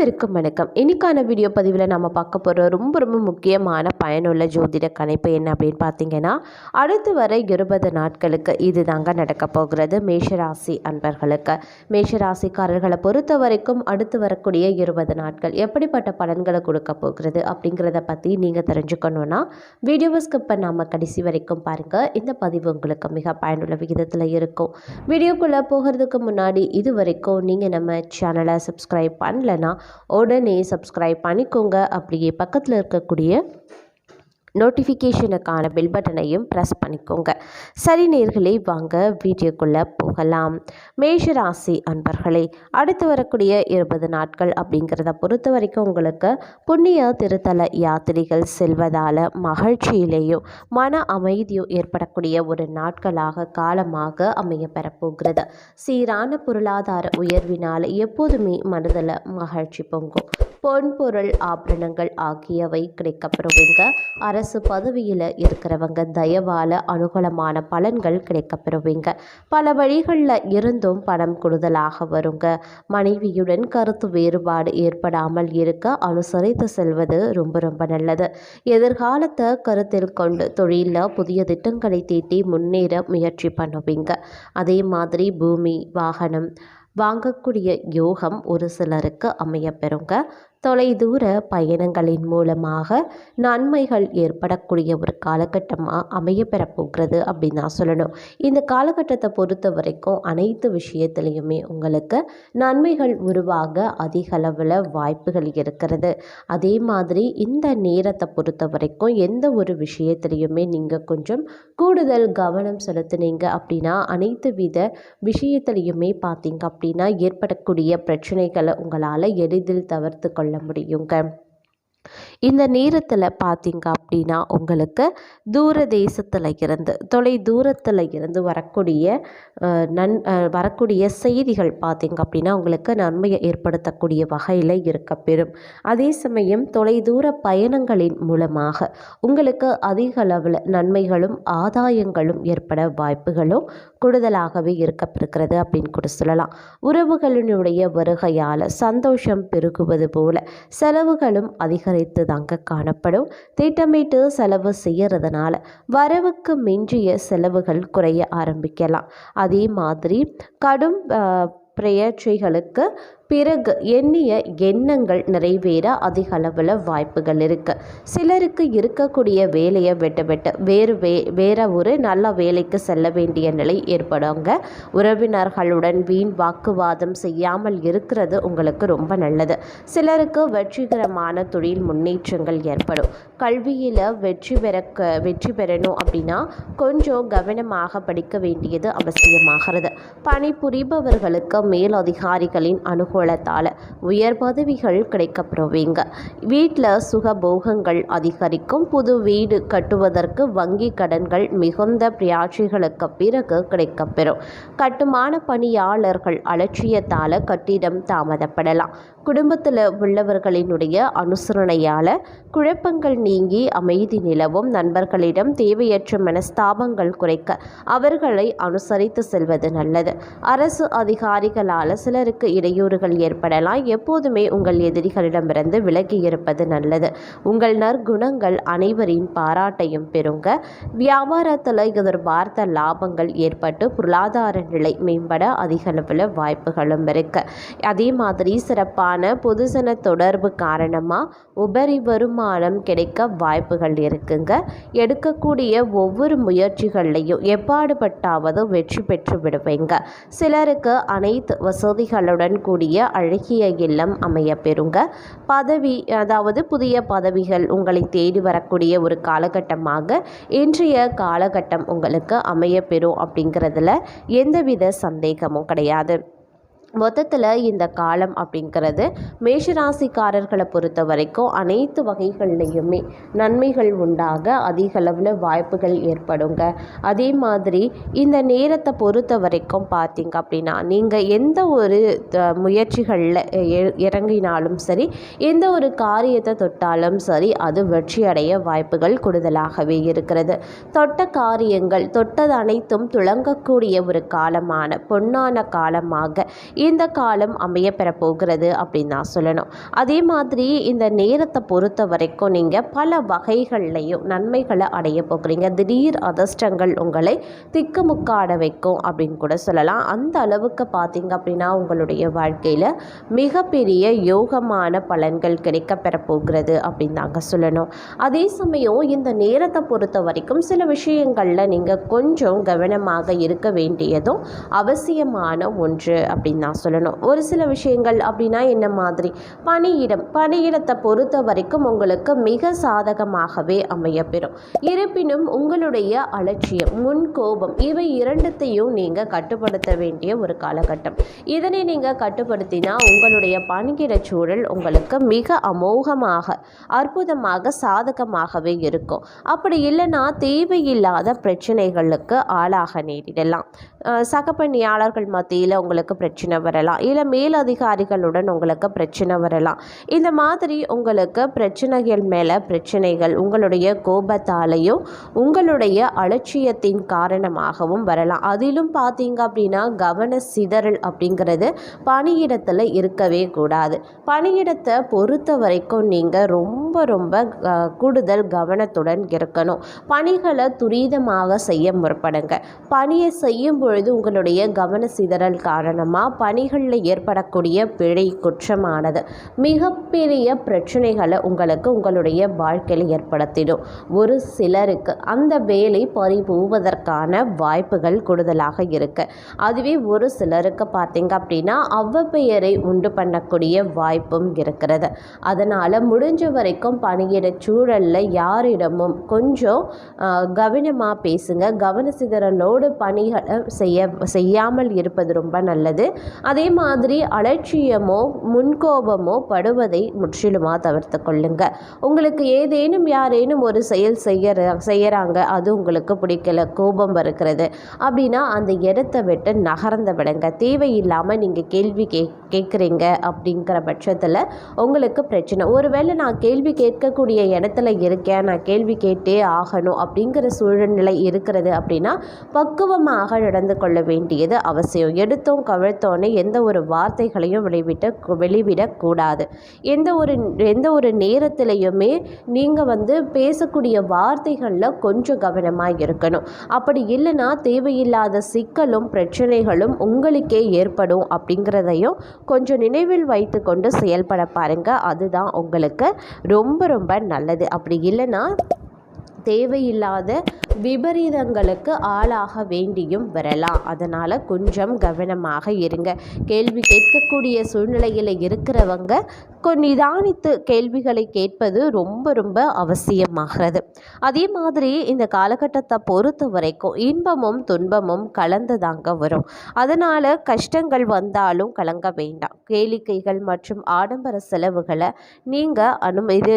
அனைவருக்கும் வணக்கம். இன்னைக்கான வீடியோ பதிவில் நம்ம பார்க்க போகிற ரொம்ப ரொம்ப முக்கியமான பயனுள்ள ஜோதிட கணிப்பு என்ன அப்படின்னு பார்த்தீங்கன்னா அடுத்து வர இருபது நாட்களுக்கு இது தாங்க நடக்க போகிறது. மேஷராசி அன்பர்களுக்கு. மேஷராசிக்காரர்களை பொறுத்த வரைக்கும் அடுத்து வரக்கூடிய இருபது நாட்கள் எப்படிப்பட்ட பலன்களை கொடுக்க போகிறது அப்படிங்கிறத பற்றி நீங்கள் தெரிஞ்சுக்கணுன்னா வீடியோவை ஸ்கிப் பண்ணாமல் கடைசி வரைக்கும் பாருங்கள் இந்த பதிவு உங்களுக்கு மிக பயனுள்ள விகிதத்தில் இருக்கும். வீடியோக்குள்ளே போகிறதுக்கு முன்னாடி இது வரைக்கும் நீங்கள் நம்ம சேனலை சப்ஸ்கிரைப் பண்ணலன்னா உடனே சப்ஸ்கிரைப் பண்ணிக்கோங்க. அப்படியே பக்கத்தில் இருக்கக்கூடிய நோட்டிஃபிகேஷனுக்கான பெல் பட்டனையும் ப்ரெஸ் பண்ணிக்கோங்க. சரி நேர்களே வாங்க வீடியோக்குள்ளே போகலாம். மேஷராசி அன்பர்களே அடுத்து வரக்கூடிய இருபது நாட்கள் அப்படிங்கிறத பொறுத்த வரைக்கும் உங்களுக்கு புண்ணிய திருத்தல யாத்திரைகள் செல்வதால் மகிழ்ச்சியிலேயும் மன அமைதியும் ஏற்படக்கூடிய ஒரு நாட்களாக காலமாக அமைய பெறப்போகிறது. சீரான பொருளாதார உயர்வினால் எப்போதுமே மனதில் மகிழ்ச்சி பொங்கும். பொன் பொருள் ஆபரணங்கள் ஆகியவை கிடைக்கப்பெறுவீங்க. அரசு பதவியில் இருக்கிறவங்க தயவால அனுகூலமான பலன்கள் கிடைக்கப்பெறுவீங்க. பல வழிகளில் இருந்தும் பணம் கூடுதலாக வருங்க. மனைவியுடன் கருத்து வேறுபாடு ஏற்படாமல் இருக்க அனுசரித்து செல்வது ரொம்ப ரொம்ப நல்லது. எதிர்காலத்தை கருத்தில் கொண்டு தொழிலில் புதிய திட்டங்களை தீட்டி முன்னேற முயற்சி பண்ணுவீங்க. அதே மாதிரி பூமி வாகனம் வாங்கக்கூடிய யோகம் ஒரு சிலருக்கு அமைய பெறுங்க தொலைதூர பயணங்களின் மூலமாக நன்மைகள் ஏற்படக்கூடிய ஒரு காலகட்டமாக அமைய பெறப்போகிறது அப்படின்னு தான் சொல்லணும். இந்த காலகட்டத்தை பொறுத்த வரைக்கும் அனைத்து விஷயத்துலையுமே உங்களுக்கு நன்மைகள் உருவாக அதிக அளவில் வாய்ப்புகள் இருக்கிறது. அதே மாதிரி இந்த நேரத்தை பொறுத்த வரைக்கும் எந்த ஒரு விஷயத்துலையுமே நீங்கள் கொஞ்சம் கூடுதல் கவனம் செலுத்துனீங்க அப்படின்னா அனைத்து வித விஷயத்துலையுமே பார்த்தீங்க அப்படின்னா ஏற்படக்கூடிய பிரச்சனைகளை உங்களால் எளிதில் தவிர்த்து கொள்ள முடியுங்க இந்த நேரத்தில் பார்த்தீங்க அப்படின்னா உங்களுக்கு தூர தேசத்தில் இருந்து தொலை தூரத்தில் இருந்து வரக்கூடிய நன் அஹ், வரக்கூடிய செய்திகள் பார்த்தீங்க அப்படின்னா உங்களுக்கு நன்மையை ஏற்படுத்தக்கூடிய வகையில் இருக்கப்பெறும் அதே சமயம் தொலைதூர பயணங்களின் மூலமாக உங்களுக்கு அதிக அளவில் நன்மைகளும் ஆதாயங்களும் ஏற்பட வாய்ப்புகளும் கூடுதலாகவே இருக்கப்பெறுகிறது அப்படின்னு கூட சொல்லலாம். உறவுகளினுடைய வருகையால் சந்தோஷம் பெருகுவது போல செலவுகளும் அதிக அதிகரித்து தாங்க காணப்படும். திட்டமிட்டு செலவு செய்யறதுனால வரவுக்கு மிஞ்சிய செலவுகள் குறைய ஆரம்பிக்கலாம். அதே மாதிரி கடும் அஹ், பிறகு எண்ணிய எண்ணங்கள் நிறைவேற அதிக அளவில் வாய்ப்புகள் இருக்குது சிலருக்கு இருக்கக்கூடிய வேலையை விட்டு விட்டு வேறு வே வேற ஒரு நல்ல வேலைக்கு செல்ல வேண்டிய நிலை ஏற்படுங்க. உறவினர்களுடன் வீண் வாக்குவாதம் செய்யாமல் இருக்கிறது உங்களுக்கு ரொம்ப நல்லது. சிலருக்கு வெற்றிகரமான தொழில் முன்னேற்றங்கள் ஏற்படும். கல்வியில் வெற்றி பெற வெற்றி பெறணும் அப்படின்னா கொஞ்சம் கவனமாக படிக்க வேண்டியது அவசியமாகிறது. பணிபுரிபவர்களுக்கு மேலதிகாரிகளின் அனுகூலத்தால் உயர் பதவிகள் கிடைக்கப்பெறுவீங்க வீட்டில் சுகபோகங்கள் அதிகரிக்கும். புது வீடு கட்டுவதற்கு வங்கி கடன்கள் மிகுந்த பிரியாட்சிகளுக்கு பிறகு கிடைக்கப்பெறும். கட்டுமான பணியாளர்கள் அலட்சியத்தால் கட்டிடம் தாமதப்படலாம். குடும்பத்தில் உள்ளவர்களினுடைய அனுசரணையால் குழப்பங்கள் நீங்கி அமைதி நிலவும். நண்பர்களிடம் தேவையற்ற மனஸ்தாபங்கள் குறைக்க அவர்களை அனுசரித்து செல்வது நல்லது. அரசு அதிகாரிகளால் சிலருக்கு இடையூறுகள் ஏற்படலாம். எப்போதுமே உங்கள் எதிரிகளிடமிருந்து விலகி இருப்பது நல்லது. உங்கள் நற்குணங்கள் அனைவரின் பாராட்டையும் பெறுங்க. வியாபாரத்தில் எதிர்பார்த்த லாபங்கள் ஏற்பட்டு பொருளாதார நிலை மேம்பட அதிக அளவில் வாய்ப்புகளும் இருக்கு. அதே மாதிரி சிறப்பாக தொடர்பான பொதுஜன தொடர்பு காரணமாக உபரி வருமானம் கிடைக்க வாய்ப்புகள் இருக்குங்க. எடுக்கக்கூடிய ஒவ்வொரு முயற்சிகள்லையும் எப்பாடுபட்டாவது வெற்றி பெற்று விடுவீங்க. சிலருக்கு அனைத்து வசதிகளுடன் கூடிய அழகிய இல்லம் அமைய பெறுங்க பதவி அதாவது புதிய பதவிகள் உங்களை தேடி வரக்கூடிய ஒரு காலகட்டமாக இன்றைய காலகட்டம் உங்களுக்கு அமைய பெறும் அப்படிங்கிறதுல எந்தவித சந்தேகமும் கிடையாது. மொத்தத்தில் இந்த காலம் அப்படிங்கிறது மேஷராசிக்காரர்களை பொறுத்த வரைக்கும் அனைத்து வகைகள்லையுமே நன்மைகள் உண்டாக அதிக அளவில் வாய்ப்புகள் ஏற்படுங்க. அதே மாதிரி இந்த நேரத்தை பொறுத்த வரைக்கும் பார்த்தீங்க அப்படின்னா நீங்கள் எந்த ஒரு த- முயற்சிகளில் இறங்கினாலும் சரி எந்த ஒரு காரியத்தை தொட்டாலும் சரி அது வெற்றி அடைய வாய்ப்புகள் கூடுதலாகவே இருக்கிறது. தொட்ட காரியங்கள் தொட்டது அனைத்தும் துளங்கக்கூடிய ஒரு காலமான பொன்னான காலமாக இந்த காலம் அமைய பெறப்போகிறது அப்படின்னு தான் சொல்லணும். அதே மாதிரி இந்த நேரத்தை பொறுத்த வரைக்கும் நீங்கள் பல வகைகள்லையும் நன்மைகளை அடைய போகிறீங்க. திடீர் அதிர்ஷ்டங்கள் உங்களை திக்குமுக்காட வைக்கும் அப்படின்னு கூட சொல்லலாம். அந்த அளவுக்கு பார்த்தீங்க அப்படின்னா உங்களுடைய வாழ்க்கையில் மிகப்பெரிய யோகமான பலன்கள் கிடைக்க பெறப்போகிறது அப்படின்னு தாங்க சொல்லணும். அதே சமயம் இந்த நேரத்தை பொறுத்த வரைக்கும் சில விஷயங்களில் நீங்கள் கொஞ்சம் கவனமாக இருக்க வேண்டியதும் அவசியமான ஒன்று அப்படின்னு நான் சொல்லணும். ஒரு சில விஷயங்கள் அப்படின்னா என்ன மாதிரி? பணியிடம் பணியிடத்தை பொறுத்த வரைக்கும் உங்களுக்கு மிக சாதகமாகவே அமையப்பெறும். இருப்பினும் உங்களுடைய அலட்சியம் முன் கோபம் இவை இரண்டத்தையும் நீங்கள் கட்டுப்படுத்த வேண்டிய ஒரு காலகட்டம். இதனை நீங்கள் கட்டுப்படுத்தினா உங்களுடைய பணியிட சூழல் உங்களுக்கு மிக அமோகமாக அற்புதமாக சாதகமாகவே இருக்கும். அப்படி இல்லைன்னா தேவையில்லாத பிரச்சனைகளுக்கு ஆளாக நேரிடலாம். சகப்பணியாளர்கள் சக பணியாளர்கள் மத்தியில் உங்களுக்கு பிரச்சனை வரலாம். இல்லை மேலதிகாரிகளுடன் உங்களுக்கு பிரச்சனை வரலாம். இந்த மாதிரி உங்களுக்கு பிரச்சனைகள் மேலே பிரச்சனைகள் உங்களுடைய கோபத்தாலையும் உங்களுடைய அலட்சியத்தின் காரணமாகவும் வரலாம். அதிலும் பார்த்தீங்க அப்படின்னா கவன சிதறல் அப்படிங்கிறது பணியிடத்தில் இருக்கவே கூடாது. பணியிடத்தை பொறுத்த வரைக்கும் நீங்கள் ரொம்ப ரொம்ப கூடுதல் கவனத்துடன் இருக்கணும். பணிகளை துரிதமாக செய்ய முற்படுங்க. பணியை செய்யும் பொழுது உங்களுடைய கவன சிதறல் காரணமாக பணிகளில் ஏற்படக்கூடிய பிழை குற்றமானது. மிகப்பெரிய பிரச்சனைகளை உங்களுக்கு உங்களுடைய வாழ்க்கையில் ஏற்படுத்திடும். ஒரு சிலருக்கு அந்த வேலை பறிபோவதற்கான வாய்ப்புகள் கூடுதலாக இருக்கு. அதுவே ஒரு சிலருக்கு பார்த்தீங்க அப்படின்னா அவ்வப்பெயரை உண்டு பண்ணக்கூடிய வாய்ப்பும் இருக்கிறது. அதனால் முடிஞ்ச வரைக்கும் பணியிட சூழலில் யாரிடமும் கொஞ்சம் கவனமாக பேசுங்க. கவன சிதறலோடு பணிகளை செய்ய செய்யாமல் இருப்பது ரொம்ப நல்லது. அதே மாதிரி அலட்சியமோ முன்கோபமோ படுவதை முற்றிலுமாக தவிர்த்து கொள்ளுங்க. உங்களுக்கு ஏதேனும் யாரேனும் ஒரு செயல் செய்யற செய்யறாங்க அது உங்களுக்கு பிடிக்கல கோபம் வருகிறது அப்படின்னா அந்த இடத்த விட்டு நகர்ந்து விடுங்க. தேவையில்லாமல் நீங்கள் கேள்வி கே கேட்குறீங்க அப்படிங்கிற பட்சத்தில் உங்களுக்கு பிரச்சனை. ஒருவேளை நான் கேள்வி கேட்கக்கூடிய இடத்துல இருக்கேன் நான் கேள்வி கேட்டே ஆகணும் அப்படிங்கிற சூழ்நிலை இருக்கிறது அப்படின்னா பக்குவமாக நடந்து கொள்ள வேண்டியது அவசியம். எடுத்தோம் கவிழ்த்தோன்னே எந்த ஒரு வார்த்தைகளையும் வெளிவிட்ட வெளிவிடக்கூடாது. எந்த ஒரு எந்த ஒரு நேரத்திலையுமே நீங்கள் வந்து பேசக்கூடிய வார்த்தைகளில் கொஞ்சம் கவனமாக இருக்கணும். அப்படி இல்லைன்னா தேவையில்லாத சிக்கலும் பிரச்சனைகளும் உங்களுக்கே ஏற்படும் அப்படிங்கிறதையும் கொஞ்சம் நினைவில் வைத்துக்கொண்டு செயல்பட பாருங்கள் அதுதான் உங்களுக்கு ரொம்ப ரொம்ப நல்லது. அப்படி இல்லைன்னா தேவையில்லாத விபரீதங்களுக்கு ஆளாக வேண்டியும் வரலாம். அதனால் கொஞ்சம் கவனமாக இருங்க. கேள்வி கேட்கக்கூடிய சூழ்நிலையில் இருக்கிறவங்க நிதானித்து கேள்விகளை கேட்பது ரொம்ப ரொம்ப அவசியமாகிறது. அதே மாதிரி இந்த காலகட்டத்தை பொறுத்த வரைக்கும் இன்பமும் துன்பமும் கலந்து தாங்க வரும். அதனால் கஷ்டங்கள் வந்தாலும் கலங்க வேண்டாம். கேளிக்கைகள் மற்றும் ஆடம்பர செலவுகளை நீங்கள் அனு இது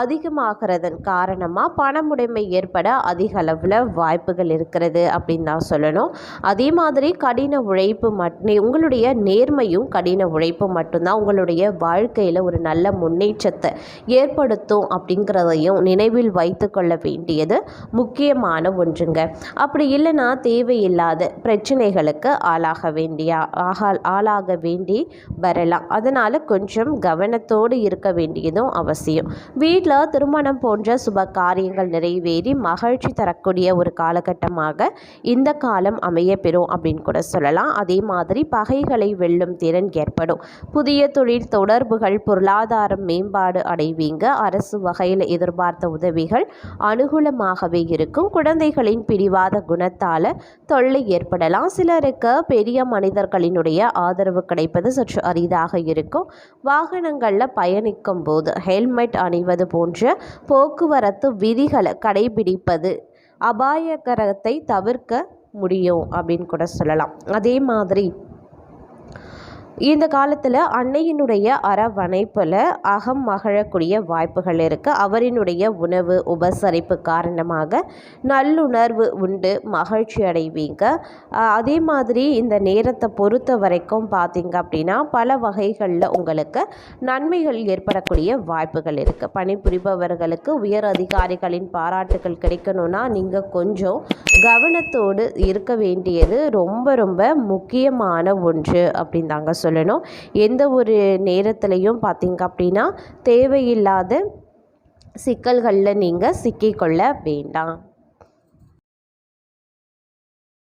அதிகமாகிறதன் காரணமாக பணமுடைமை ஏற்பட அதிக அளவில் வாய்ப்புகள் இருக்கிறது அப்படின்னு தான் சொல்லணும். அதே மாதிரி கடின உழைப்பு மட் உங்களுடைய நேர்மையும் கடின உழைப்பும் மட்டும்தான் உங்களுடைய வாழ்க்கையில் ஒரு நல்ல முன்னேற்றத்தை ஏற்படுத்தும் அப்படிங்கிறதையும் நினைவில் வைத்து கொள்ள வேண்டியது முக்கியமான ஒன்றுங்க. அப்படி இல்லைன்னா தேவையில்லாத பிரச்சனைகளுக்கு ஆளாக வேண்டிய ஆகா ஆளாக வேண்டி வரலாம். அதனால் கொஞ்சம் கவனத்தோடு இருக்க வேண்டியதும் அவசியம். வீட்டில் திருமணம் போன்ற சுப காரியங்கள் நிறைவேறி மகிழ்ச்சி தரக்கூடிய ஒரு காலகட்டமாக இந்த காலம் அமைய பெறும் அப்படின்னு கூட சொல்லலாம். அதே மாதிரி பகைகளை வெல்லும் திறன் ஏற்படும். புதிய தொழில் தொடர்புகள் பொருளாதாரம் மேம்பாடு அடைவீங்க. அரசு வகையில் எதிர்பார்த்த உதவிகள் அனுகூலமாகவே இருக்கும். குழந்தைகளின் பிடிவாத குணத்தால் தொல்லை ஏற்படலாம். சிலருக்கு பெரிய மனிதர்களினுடைய ஆதரவு கிடைப்பது சற்று அரிதாக இருக்கும். வாகனங்களில் பயணிக்கும் போது ஹெல்மெட் அணிவது போன்ற போக்குவரத்து விதிகளை கடைபிடிப்பது அபாயகரத்தை தவிர்க்க முடியும் அப்படின்னு கூட சொல்லலாம். அதே மாதிரி இந்த காலத்தில் அன்னையினுடைய அரவணைப்பில் அகம் மகிழக்கூடிய வாய்ப்புகள் இருக்குது அவரினுடைய உணவு உபசரிப்பு காரணமாக நல்லுணர்வு உண்டு மகிழ்ச்சி அடைவீங்க. அதே மாதிரி இந்த நேரத்தை பொறுத்த வரைக்கும் பார்த்தீங்க அப்படின்னா பல வகைகளில் உங்களுக்கு நன்மைகள் ஏற்படக்கூடிய வாய்ப்புகள் இருக்குது பணிபுரிபவர்களுக்கு உயர் அதிகாரிகளின் பாராட்டுகள் கிடைக்கணும்னா நீங்கள் கொஞ்சம் கவனத்தோடு இருக்க வேண்டியது ரொம்ப ரொம்ப முக்கியமான ஒன்று அப்படின்னு தாங்க சொல்லணும். எந்த ஒரு நேரத்துலையும் பார்த்தீங்க அப்படின்னா தேவையில்லாத சிக்கல்களில் நீங்கள் சிக்கிக்கொள்ள வேண்டாம்.